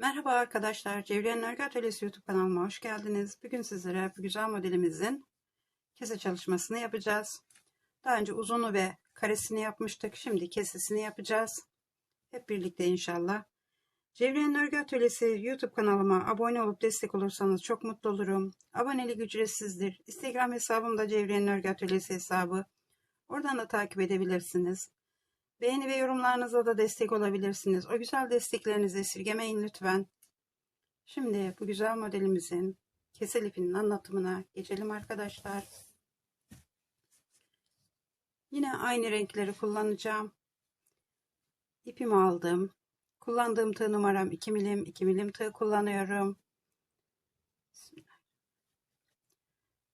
Merhaba arkadaşlar, Cevriye'nin Örgü Atölyesi YouTube kanalıma hoş geldiniz. Bugün sizlere bu güzel modelimizin kese çalışmasını yapacağız. Daha önce uzunu ve karesini yapmıştık. Şimdi kesesini yapacağız. Hep birlikte inşallah. Cevriye'nin Örgü Atölyesi YouTube kanalıma abone olup destek olursanız çok mutlu olurum. Abonelik ücretsizdir. Instagram hesabım da Cevriye'nin Örgü Atölyesi hesabı. Oradan da takip edebilirsiniz. Beğeni ve yorumlarınıza da destek olabilirsiniz. O güzel desteklerinizi esirgemeyin lütfen. Şimdi bu güzel modelimizin kesel ipinin anlatımına geçelim arkadaşlar. Yine aynı renkleri kullanacağım. İpimi aldım. Kullandığım tığ numaram 2 milim. 2 milim tığ kullanıyorum.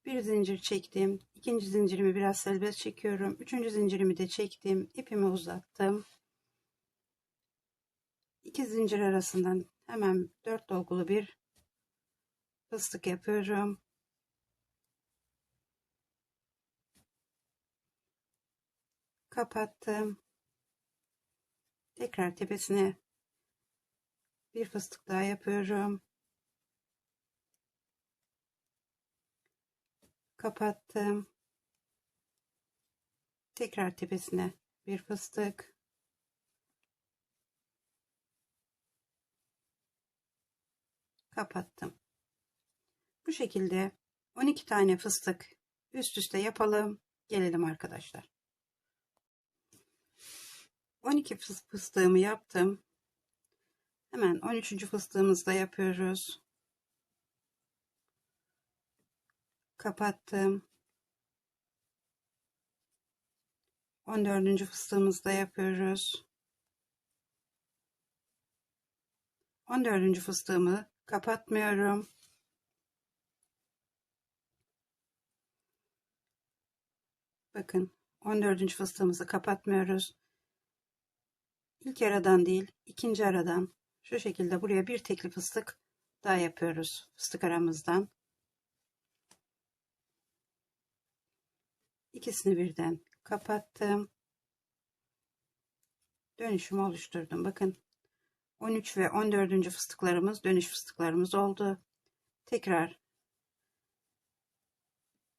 Bir zincir çektim. İkinci zincirimi biraz serbest çekiyorum. Üçüncü zincirimi de çektim. İpimi uzattım. İki zincir arasından hemen dört dolgulu bir fıstık yapıyorum. Kapattım. Tekrar tepesine bir fıstık daha yapıyorum. Kapattım. Tekrar tepesine bir fıstık. Kapattım. Bu şekilde 12 tane fıstık üst üste yapalım. Gelelim arkadaşlar. 12 fıstığımı yaptım. Hemen 13. fıstığımızda yapıyoruz. Kapattım. 14. fıstığımızda yapıyoruz. 14. fıstığımı kapatmıyorum. Bakın 14. fıstığımızı kapatmıyoruz. İlk aradan değil, ikinci aradan şu şekilde buraya bir tekli fıstık daha yapıyoruz fıstık aramızdan. İkisini birden kapattım. Dönüşümü oluşturdum. Bakın 13 ve 14. fıstıklarımız dönüş fıstıklarımız oldu. Tekrar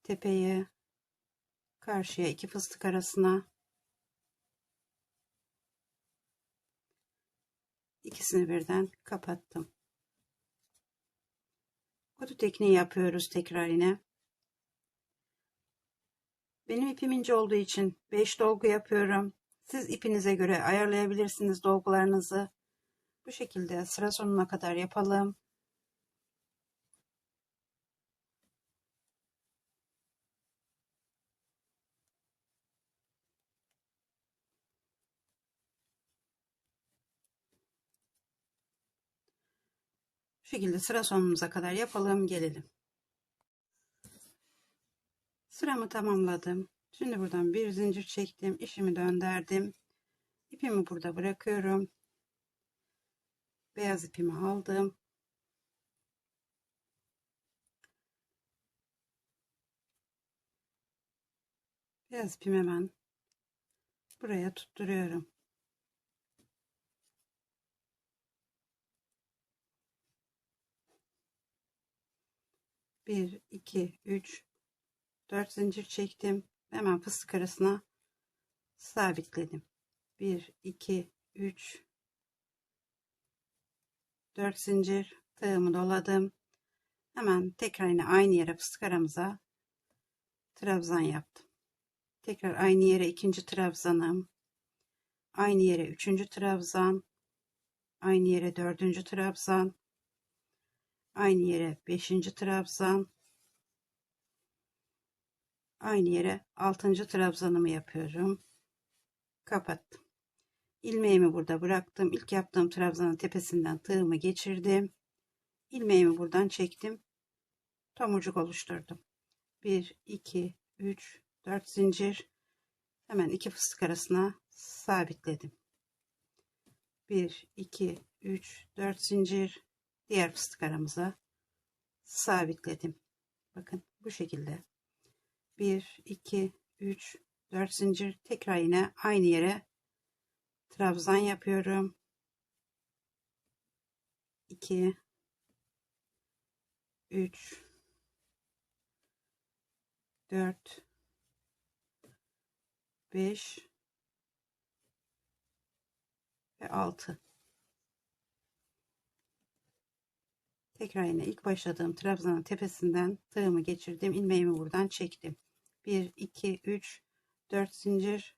tepeyi karşıya iki fıstık arasına ikisini birden kapattım. Kutu tekniği yapıyoruz tekrar yine. Benim ipim ince olduğu için 5 dolgu yapıyorum. Siz ipinize göre ayarlayabilirsiniz dolgularınızı. Bu şekilde sıra sonuna kadar yapalım. Bu şekilde sıra sonumuza kadar yapalım gelelim. Sıramı tamamladım. Şimdi buradan bir zincir çektim. işimi döndürdüm. İpimi burada bırakıyorum. Beyaz ipimi aldım. Beyaz ipimi hemen buraya tutturuyorum. Bir, iki, üç, 4 zincir çektim. Hemen fıstık arasına sabitledim. 1 2 3 4 zincir tığımı doladım. Hemen tekrar yine aynı yere fıstık aramıza trabzan yaptım. Tekrar aynı yere ikinci trabzanım. Aynı yere üçüncü trabzan. Aynı yere dördüncü trabzan. Aynı yere beşinci trabzan aynı yere 6. trabzanımı yapıyorum. Kapattım. İlmeğimi burada bıraktım. İlk yaptığım trabzanın tepesinden tığımı geçirdim. İlmeğimi buradan çektim. Tomurcuk oluşturdum. 1, 2, 3, 4 zincir. Hemen iki fıstık arasına sabitledim. 1, 2, 3, 4 zincir. Diğer fıstık aramıza sabitledim. Bakın bu şekilde 1 2 3 4 zincir. Tekrar yine aynı yere trabzan yapıyorum. 2 3 4 5 ve 6 tekrar yine ilk başladığım trabzanın tepesinden tığımı geçirdim. İlmeğimi buradan çektim. 1 2 3 4 zincir.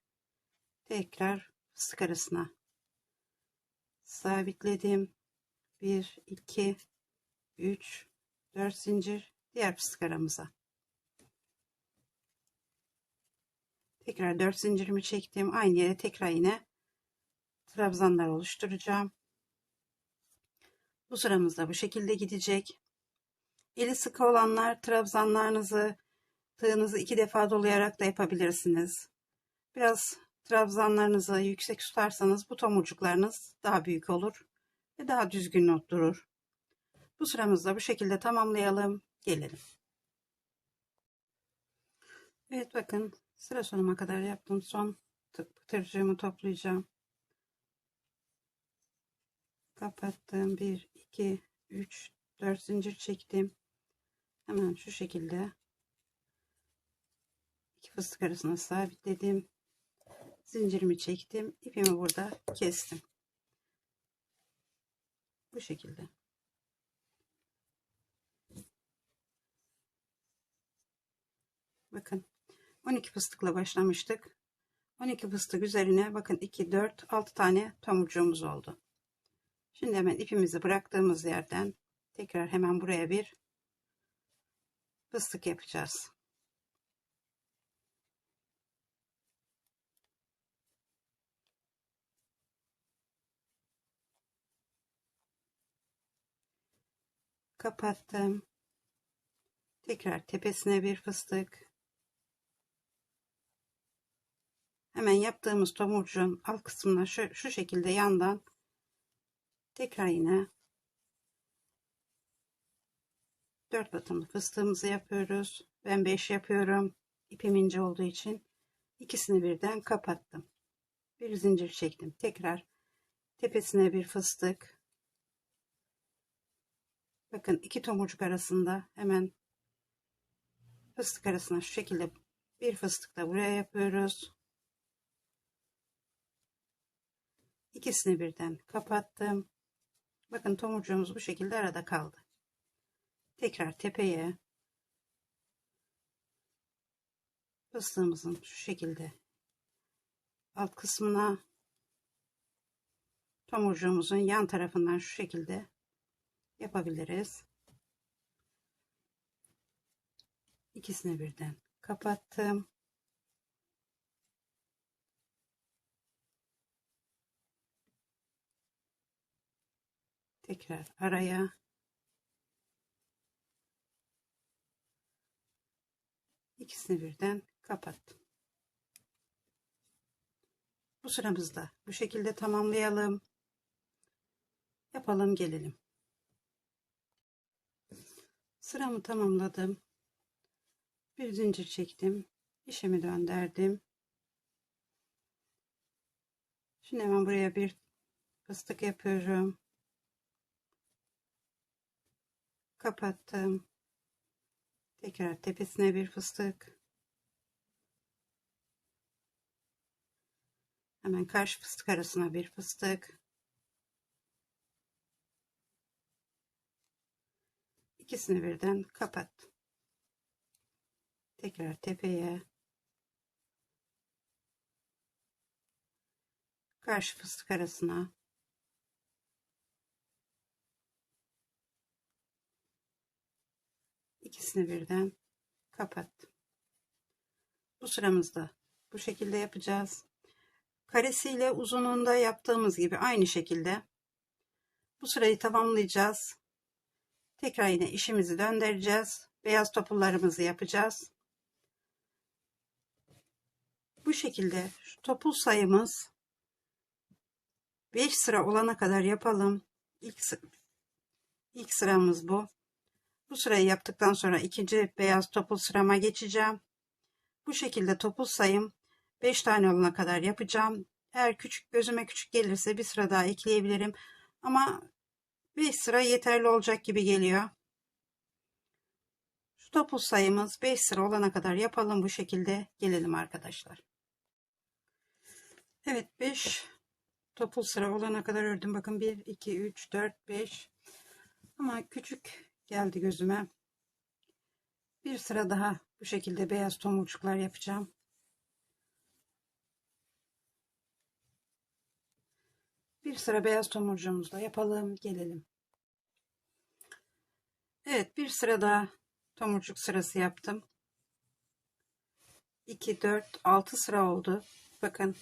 Tekrar fıstık arasına sabitledim. 1 2 3 4 zincir diğer fıstık aramıza. Tekrar 4 zincirimi çektim. Aynı yere tekrar yine trabzanlar oluşturacağım bu sıramızda bu şekilde gidecek eli sıkı olanlar trabzanlarınızı tığınızı iki defa dolayarak da yapabilirsiniz biraz trabzanlarınızı yüksek tutarsanız bu tomurcuklarınız daha büyük olur ve daha düzgün durur. Bu sıramızda bu şekilde tamamlayalım. Gelelim. Evet bakın sıra sonuna kadar yaptım. Son tırcığımı toplayacağım. Kapattım. 1, 2, 3, 4 zincir çektim. Hemen şu şekilde iki fıstık arasına sabitledim. Zincirimi çektim. ipimi burada kestim. Bu şekilde. Bakın 12 fıstıkla başlamıştık. 12 fıstık üzerine bakın 2, 4, 6 tane tomurcuğumuz oldu. Şimdi hemen ipimizi bıraktığımız yerden tekrar hemen buraya bir fıstık yapacağız. kapattım. Tekrar tepesine bir fıstık. Hemen yaptığımız tomurcuğun alt kısmına şu, şu şekilde yandan tekrar yine 4 batımlı fıstığımızı yapıyoruz. Ben 5 yapıyorum. İpim ince olduğu için ikisini birden kapattım. Bir zincir çektim. Tekrar tepesine bir fıstık. Bakın iki tomurcuk arasında hemen fıstık arasına şu şekilde bir fıstık da buraya yapıyoruz. İkisini birden kapattım. Bakın tomurcuğumuz bu şekilde arada kaldı. Tekrar tepeye fıstığımızın şu şekilde alt kısmına tomurcuğumuzun yan tarafından şu şekilde yapabiliriz. İkisini birden kapattım. Tekrar araya ikisini birden kapattım. Bu sıramızda bu şekilde tamamlayalım. Yapalım gelelim. Sıramı tamamladım. Bir zincir çektim. İşimi döndürdüm. Şimdi hemen buraya bir fıstık yapıyorum. Kapattım. Tekrar tepesine bir fıstık. Hemen karşı fıstık arasına bir fıstık. ikisini birden kapat. Tekrar tepeye karşı fıstık arasına ikisini birden kapat. Bu sıramızda bu şekilde yapacağız. Karesiyle uzunluğunda yaptığımız gibi aynı şekilde bu sırayı tamamlayacağız. Tekrar yine işimizi döndüreceğiz. Beyaz topullarımızı yapacağız. Bu şekilde topul sayımız 5 sıra olana kadar yapalım. İlk, ilk sıramız bu. Bu sırayı yaptıktan sonra ikinci beyaz topul sırama geçeceğim. Bu şekilde topul sayım 5 tane olana kadar yapacağım. Eğer küçük gözüme küçük gelirse bir sıra daha ekleyebilirim. Ama 5 sıra yeterli olacak gibi geliyor. Şu topuz sayımız 5 sıra olana kadar yapalım bu şekilde gelelim arkadaşlar. Evet 5 topuz sıra olana kadar ördüm. Bakın 1, 2, 3, 4, 5 ama küçük geldi gözüme. Bir sıra daha bu şekilde beyaz tomurcuklar yapacağım. Bir sıra beyaz tomurcuğumuzu da yapalım. Gelelim. Evet bir sıra daha tomurcuk sırası yaptım. 2, 4, 6 sıra oldu. Bakın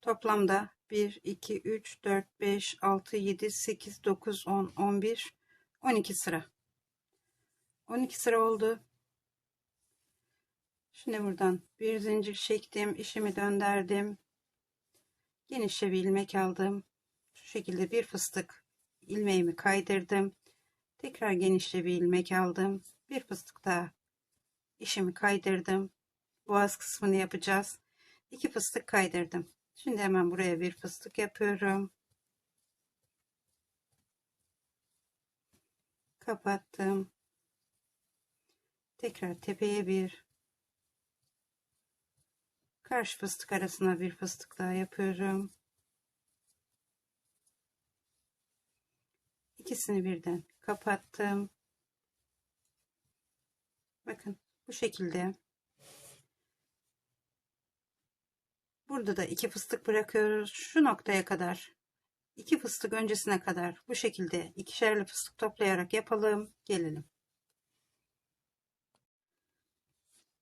toplamda 1, 2, 3, 4, 5, 6, 7, 8, 9, 10, 11, 12 sıra. 12 sıra oldu. Şimdi buradan bir zincir çektim. işimi döndürdüm. Genişçe bir ilmek aldım. Şu şekilde bir fıstık ilmeğimi kaydırdım. Tekrar genişçe bir ilmek aldım. Bir fıstık daha işimi kaydırdım. Boğaz kısmını yapacağız. İki fıstık kaydırdım. Şimdi hemen buraya bir fıstık yapıyorum. Kapattım. Tekrar tepeye bir karşı fıstık arasına bir fıstık daha yapıyorum. İkisini birden kapattım. Bakın bu şekilde. Burada da iki fıstık bırakıyoruz. Şu noktaya kadar iki fıstık öncesine kadar bu şekilde ikişerli fıstık toplayarak yapalım. Gelelim.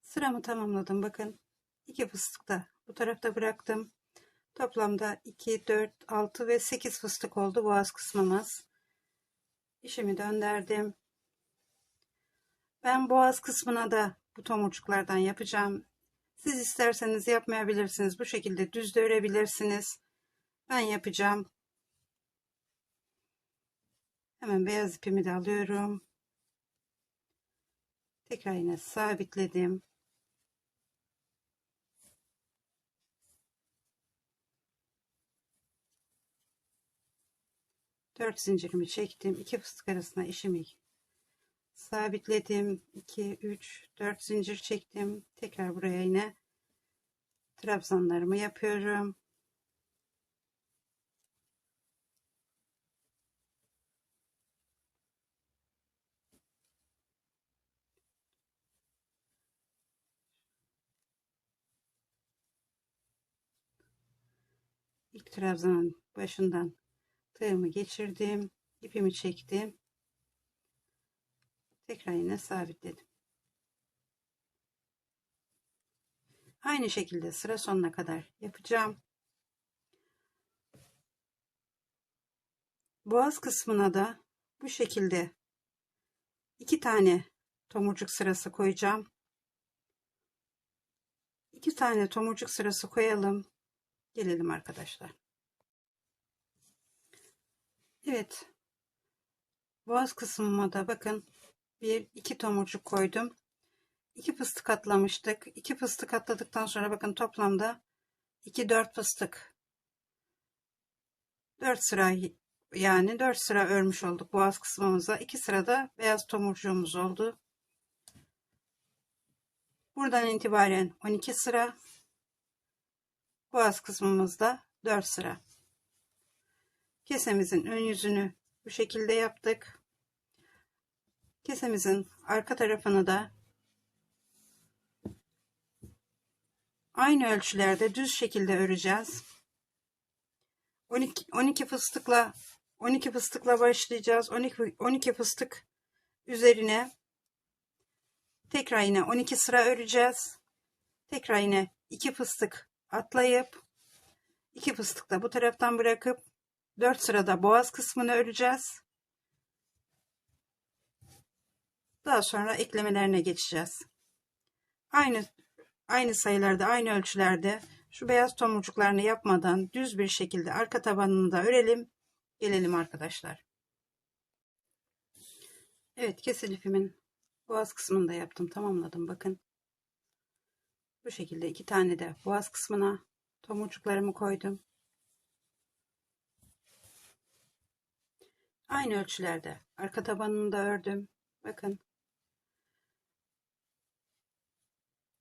Sıramı tamamladım. Bakın iki fıstık da bu tarafta bıraktım. Toplamda 2, 4, 6 ve 8 fıstık oldu boğaz kısmımız. İşimi döndürdüm. Ben boğaz kısmına da bu tomurcuklardan yapacağım. Siz isterseniz yapmayabilirsiniz. Bu şekilde düz de örebilirsiniz. Ben yapacağım. Hemen beyaz ipimi de alıyorum. Tekrar yine sabitledim. Dört zincirimi çektim. iki fıstık arasına işimi sabitledim 2 3 4 zincir çektim tekrar buraya yine trabzanlarımı yapıyorum trabzanın başından tığımı geçirdim ipimi çektim tekrar yine sabitledim. Aynı şekilde sıra sonuna kadar yapacağım. Boğaz kısmına da bu şekilde iki tane tomurcuk sırası koyacağım. İki tane tomurcuk sırası koyalım. Gelelim arkadaşlar. Evet. Boğaz kısmıma da bakın bir iki tomurcuk koydum. İki fıstık atlamıştık. İki fıstık atladıktan sonra bakın toplamda iki dört fıstık. Dört sıra yani dört sıra örmüş olduk boğaz kısmımıza. İki sırada beyaz tomurcuğumuz oldu. Buradan itibaren 12 sıra. Boğaz kısmımızda 4 sıra. Kesemizin ön yüzünü bu şekilde yaptık. Kesemizin arka tarafını da aynı ölçülerde düz şekilde öreceğiz. 12, 12 fıstıkla 12 fıstıkla başlayacağız. 12, 12 fıstık üzerine tekrar yine 12 sıra öreceğiz. Tekrar yine 2 fıstık atlayıp 2 fıstık da bu taraftan bırakıp 4 sırada boğaz kısmını öreceğiz. Daha sonra eklemelerine geçeceğiz. Aynı aynı sayılarda, aynı ölçülerde şu beyaz tomurcuklarını yapmadan düz bir şekilde arka tabanını da örelim. Gelelim arkadaşlar. Evet kesil ipimin boğaz kısmını da yaptım. Tamamladım bakın. Bu şekilde iki tane de boğaz kısmına tomurcuklarımı koydum. Aynı ölçülerde arka tabanını da ördüm. Bakın.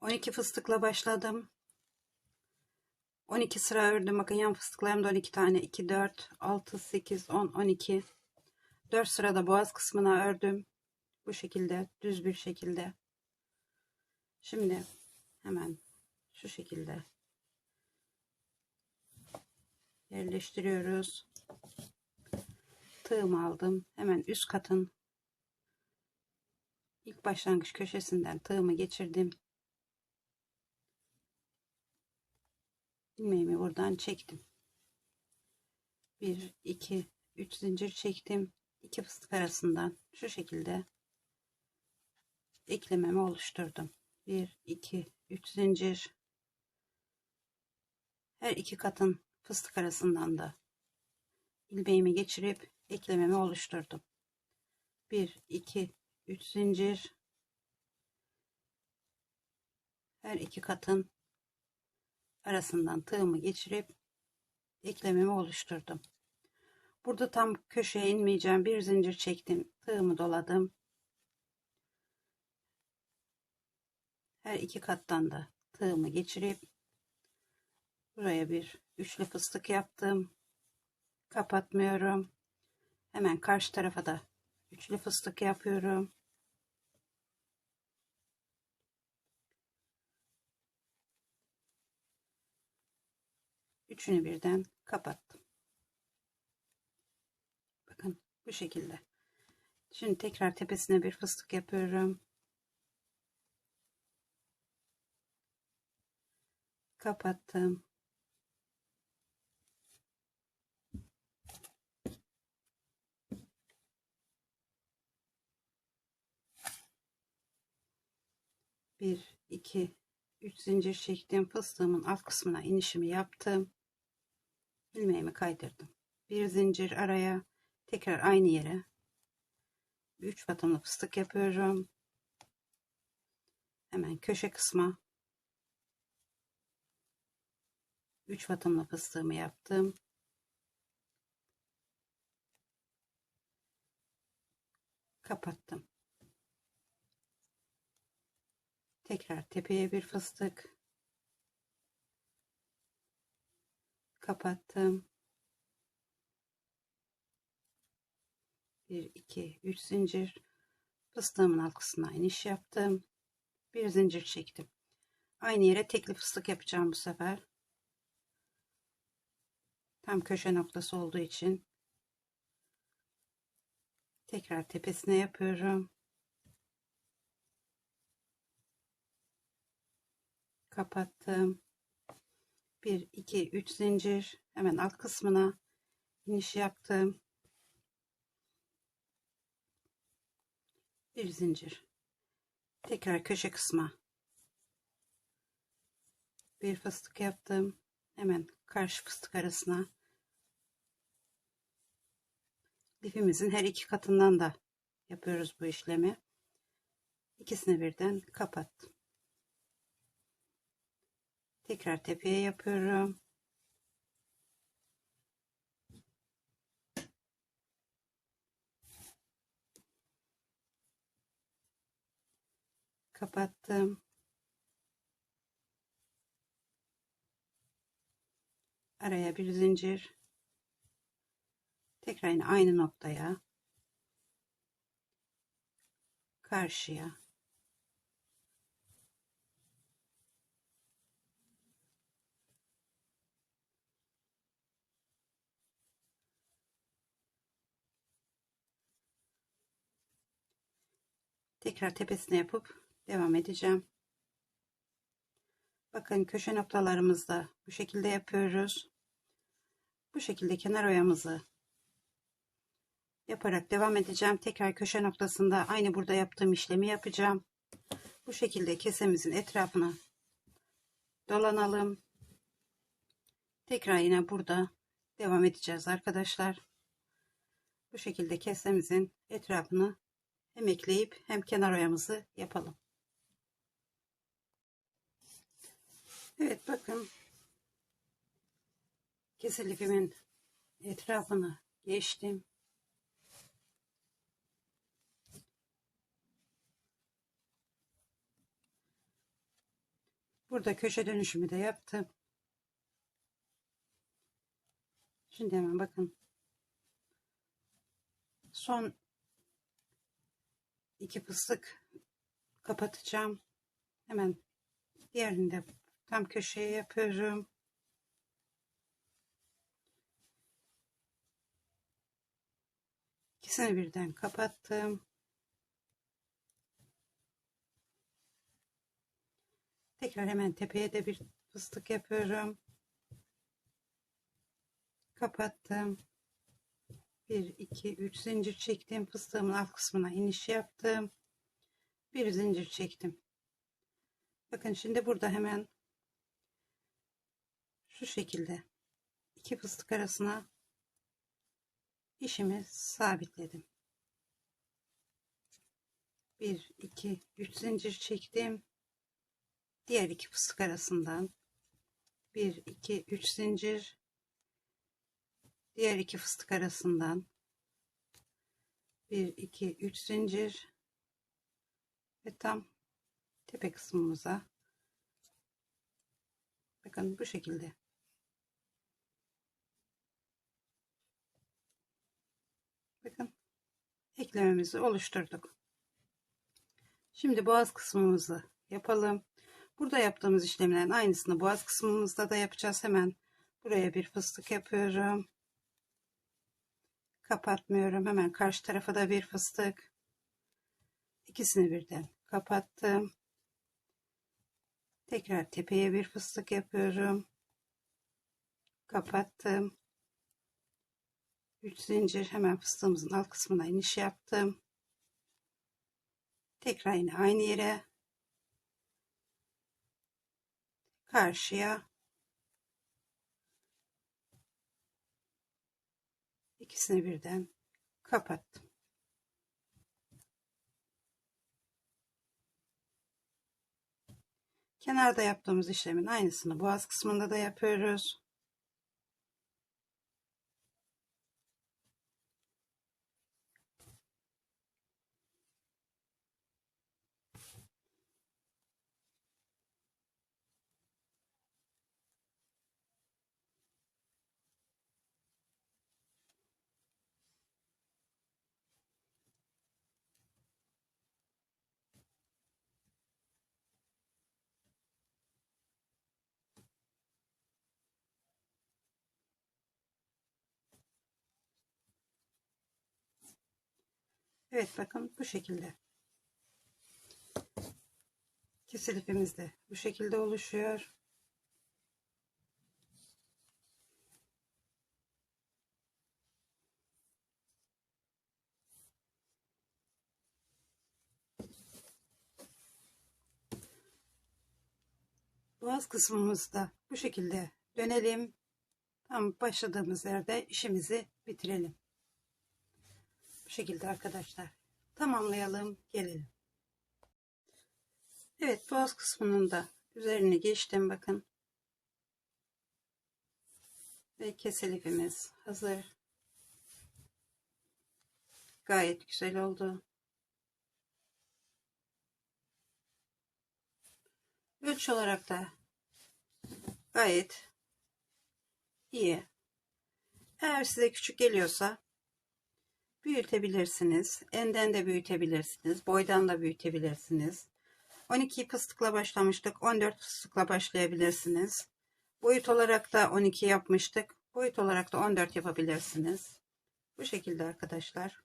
12 fıstıkla başladım. 12 sıra ördüm. Bakın yan fıstıklarımda 12 tane. 2, 4, 6, 8, 10, 12. 4 sırada boğaz kısmına ördüm. Bu şekilde düz bir şekilde. Şimdi hemen şu şekilde yerleştiriyoruz. Tığımı aldım. Hemen üst katın ilk başlangıç köşesinden tığımı geçirdim. ilmeğimi buradan çektim. 1 2 3 zincir çektim. 2 fıstık arasından şu şekilde eklememi oluşturdum. 1 2 3 zincir her iki katın fıstık arasından da ilmeğimi geçirip eklememi oluşturdum. 1 2 3 zincir her iki katın arasından tığımı geçirip eklememi oluşturdum. Burada tam köşeye inmeyeceğim bir zincir çektim. Tığımı doladım. Her iki kattan da tığımı geçirip buraya bir üçlü fıstık yaptım. Kapatmıyorum. Hemen karşı tarafa da üçlü fıstık yapıyorum. Üçünü birden kapattım. Bakın bu şekilde. Şimdi tekrar tepesine bir fıstık yapıyorum. Kapattım. Bir, iki, üç zincir çektim. Fıstığımın alt kısmına inişimi yaptım ilmeğimi kaydırdım. Bir zincir araya tekrar aynı yere 3 batımlı fıstık yapıyorum. Hemen köşe kısma 3 batımlı fıstığımı yaptım. Kapattım. Tekrar tepeye bir fıstık kapattım. 1 2 3 zincir fıstığımın arkasına iniş yaptım. Bir zincir çektim. Aynı yere tekli fıstık yapacağım bu sefer. Tam köşe noktası olduğu için. Tekrar tepesine yapıyorum. Kapattım. 1 2 3 zincir. Hemen alt kısmına iniş yaptım. Bir zincir. Tekrar köşe kısma. Bir fıstık yaptım. Hemen karşı fıstık arasına lifimizin her iki katından da yapıyoruz bu işlemi ikisini birden kapattım Tekrar tepeye yapıyorum. Kapattım. Araya bir zincir. Tekrar yine aynı noktaya. Karşıya. tekrar tepesine yapıp devam edeceğim. Bakın köşe noktalarımızda bu şekilde yapıyoruz. Bu şekilde kenar oyamızı yaparak devam edeceğim. Tekrar köşe noktasında aynı burada yaptığım işlemi yapacağım. Bu şekilde kesemizin etrafına dolanalım. Tekrar yine burada devam edeceğiz arkadaşlar. Bu şekilde kesemizin etrafını hem ekleyip hem kenar oyamızı yapalım. Evet bakın kesel ipimin etrafını geçtim. Burada köşe dönüşümü de yaptım. Şimdi hemen bakın. Son iki fıstık kapatacağım. Hemen diğerini de tam köşeye yapıyorum. İkisini birden kapattım. Tekrar hemen tepeye de bir fıstık yapıyorum. Kapattım. 1, 2, 3 zincir çektim. Fıstığımın alt kısmına iniş yaptım. Bir zincir çektim. Bakın şimdi burada hemen şu şekilde iki fıstık arasına işimi sabitledim. 1, 2, 3 zincir çektim. Diğer iki fıstık arasından 1, 2, 3 zincir. Diğer iki fıstık arasından 1 2 3 zincir. Ve tam tepe kısmımıza. Bakın bu şekilde. Bakın eklememizi oluşturduk. Şimdi boğaz kısmımızı yapalım burada yaptığımız işlemlerin aynısını boğaz kısmımızda da yapacağız hemen buraya bir fıstık yapıyorum kapatmıyorum. Hemen karşı tarafa da bir fıstık. İkisini birden kapattım. Tekrar tepeye bir fıstık yapıyorum. Kapattım. 3 zincir hemen fıstığımızın alt kısmına iniş yaptım. Tekrar yine aynı yere karşıya ikisini birden kapattım. Kenarda yaptığımız işlemin aynısını boğaz kısmında da yapıyoruz. Evet bakın bu şekilde. Kesil ipimiz de bu şekilde oluşuyor. Boğaz kısmımızda bu şekilde dönelim. Tam başladığımız yerde işimizi bitirelim. Bu şekilde arkadaşlar. Tamamlayalım. Gelelim. Evet boğaz kısmının da üzerine geçtim bakın. Ve kesel ipimiz hazır. Gayet güzel oldu. Ölçü olarak da gayet iyi. Eğer size küçük geliyorsa büyütebilirsiniz. Enden de büyütebilirsiniz. Boydan da büyütebilirsiniz. 12 fıstıkla başlamıştık. 14 fıstıkla başlayabilirsiniz. Boyut olarak da 12 yapmıştık. Boyut olarak da 14 yapabilirsiniz. Bu şekilde arkadaşlar.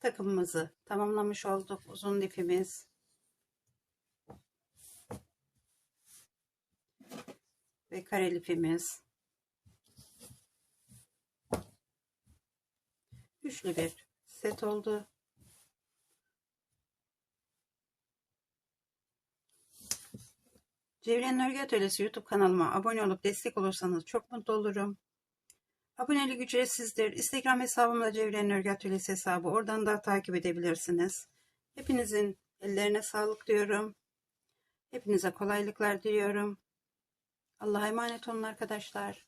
Takımımızı tamamlamış olduk. Uzun lifimiz. Ve kare lifimiz. Üçlü bir set oldu. Cevriyen Örgü Atölyesi YouTube kanalıma abone olup destek olursanız çok mutlu olurum. Abonelik ücretsizdir. Instagram hesabım da Cevriyen Örgü Atölyesi hesabı. Oradan da takip edebilirsiniz. Hepinizin ellerine sağlık diyorum. Hepinize kolaylıklar diliyorum. Allah'a emanet olun arkadaşlar.